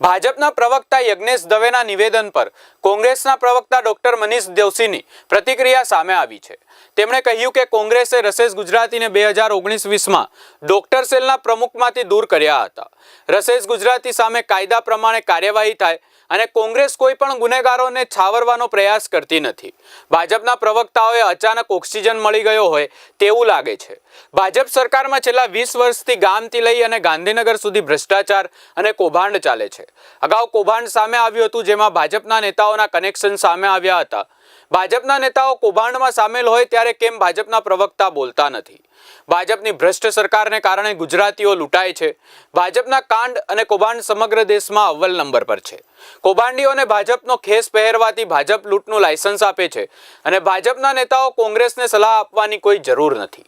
ભાજપના પ્રવક્તા યજ્ઞેશ દવેના નિવેદન પર કોંગ્રેસના પ્રવક્તા ડોક્ટર મનીષ દેવસીની પ્રતિક્રિયા સામે આવી છે. તેમણે કહ્યું કે કોંગ્રેસે રસેસ ગુજરાતીને બે હજાર ઓગણીસ વીસમાં ડોક્ટર સેલના પ્રમુખમાંથી દૂર કર્યા હતા. રસેસ ગુજરાતી સામે કાયદા પ્રમાણે કાર્યવાહી થાય અને કોંગ્રેસ કોઈ પણ ગુનેગારોને છાવરવાનો પ્રયાસ કરતી નથી. ભાજપના પ્રવક્તાઓએ અચાનક ઓક્સિજન મળી ગયો હોય તેવું લાગે છે. ભાજપ સરકારમાં છેલ્લા વીસ વર્ષથી ગામથી લઈ અને ગાંધીનગર સુધી ભ્રષ્ટાચાર અને કૌભાંડ ચાલે છે. અગાઉ કૌભાંડ સામે આવ્યું હતું, જેમાં ભાજપના નેતાઓના કનેક્શન સામે આવ્યા હતા. ભાજપના નેતાઓ કૌભાંડમાં સામેલ હોય ત્યારે કેમ ભાજપના પ્રવક્તા બોલતા નથી? ભાજપની ભ્રષ્ટ સરકારને કારણે ગુજરાતીઓ લૂંટાય છે. ભાજપના કાંડ અને કૌભાંડ સમગ્ર દેશમાં અવ્વલ નંબર પર છે. કૌભાંડીઓને ભાજપનો ખેસ પહેરવાથી ભાજપ લૂંટનું લાયસન્સ આપે છે અને ભાજપના નેતાઓ કોંગ્રેસને સલાહ આપવાની કોઈ જરૂર નથી.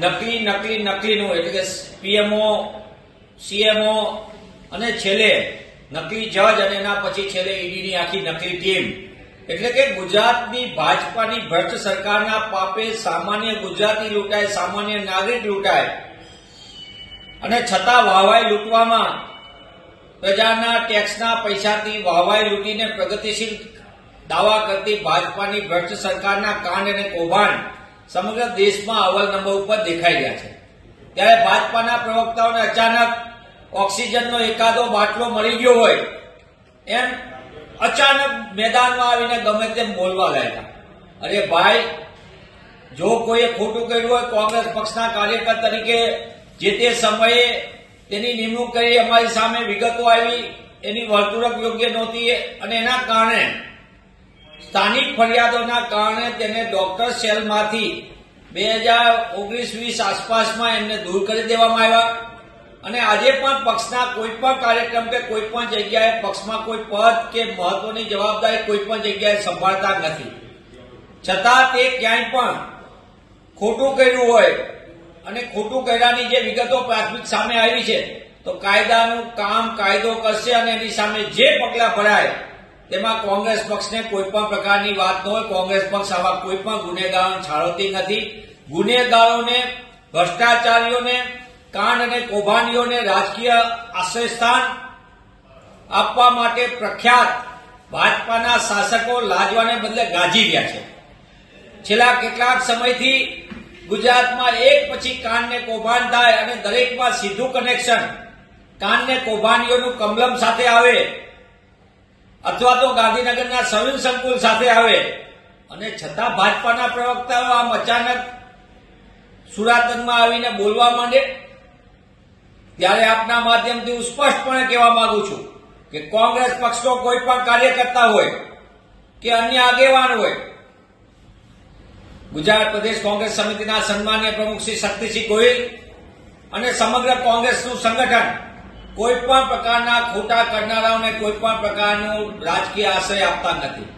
નકલી નકલી નકલીનું એટલે કે પીએમઓ સીએમઓ અને છેલ્લે નકલી જજ અને એના પછી છેલ્લે ઈડીની આખી નકલી ટીમ. એટલે કે ગુજરાતની ભાજપાની ભ્રષ્ટ સરકારના પાપે સામાન્ય ગુજરાતી લૂંટાય, સામાન્ય નાગરિક લૂંટાય. અને છતાં વાહવાઈ લૂંટવામાં પ્રજાના ટેક્સના પૈસાથી વાહવાઈ લૂંટીને પ્રગતિશીલ દાવા કરતી ભાજપાની ભ્રષ્ટ સરકારના કાંડ અને કૌભાંડ સમગ્ર દેશમાં અવ્વલ નંબર ઉપર દેખાઈ રહ્યા છે. ત્યારે ભાજપાના પ્રવક્તાઓને અચાનક ઓક્સિજનનો એકાદો બાટલો મળી ગયો હોય, એમ અચાનક મેદાનમાં આવીને ગમે તેમ બોલવા લાગ્યા. અરે ભાઈ, જો કોઈએ ખોટું કર્યું હોય, કોંગ્રેસ પક્ષના કાર્યકર તરીકે જે તે સમયે તેની નિમણૂક કરી, અમારી સામે વિગતો આવી, એની વર્તુળક યોગ્ય નહોતી, અને એના કારણે, સ્થાનિક ફરિયાદોના કારણે તેને ડોક્ટર સેલમાંથી બે હજાર ઓગણીસ વીસ આસપાસમાં એમને દૂર કરી દેવામાં આવ્યા. અને આજે પણ પક્ષના કોઈ પણ કાર્યક્રમ કે કોઈ પણ જગ્યાએ પક્ષમાં કોઈ પદ કે મહત્વની જવાબદારી કોઈ પણ જગ્યાએ સંભાળતા નથી. છતાં તે ક્યાંય પણ ખોટું કર્યું હોય અને ખોટું કર્યાની જે વિગતો પ્રાથમિક સામે આવી છે, તો કાયદાનું કામ કાયદો કરશે અને એની સામે જે પગલાં ભરાય, તેમાં કોંગ્રેસ પક્ષને કોઈ પણ પ્રકારની વાત ન હોય. કોંગ્રેસ પક્ષ આવા કોઈ પણ ગુનેગારોને છાળવતી નથી. ગુનેગારોને, ભ્રષ્ટાચારીઓને કાંડ અને કૌભાંડીઓને રાજકીય આશ્રયસ્થાન આપવા માટે પ્રખ્યાત ભાજપાના શાસકો લાજવાને બદલે ગાજી રહ્યા છે. છેલ્લા કેટલાક સમયથી ગુજરાતમાં એક પછી કાંડને કૌભાંડ થાય અને દરેકમાં સીધું કનેક્શન કાનને કૌભાંડીઓનું કમલમ સાથે આવે અથવા તો ગાંધીનગરના સવિન સંકુલ સાથે આવે. અને છતાં ભાજપાના પ્રવક્તાઓ આમ અચાનક સુરાતનમાં આવીને બોલવા માંડે ત્યારે આપના માધ્યમથી હું સ્પષ્ટપણે કહેવા માંગુ છું કે કોંગ્રેસ પક્ષનો કોઈ પણ કાર્યકર્તા હોય કે અન્ય આગેવાન હોય, ગુજરાત પ્રદેશ કોંગ્રેસ સમિતિના સન્માન્ય પ્રમુખ શ્રી શક્તિસિંહ ગોહિલ અને સમગ્ર કોંગ્રેસનું સંગઠન કોઈ પણ પ્રકારના ખોટા કરનારાઓને કોઈ પણ પ્રકારનું રાજકીય આશ્રય આપતા નથી.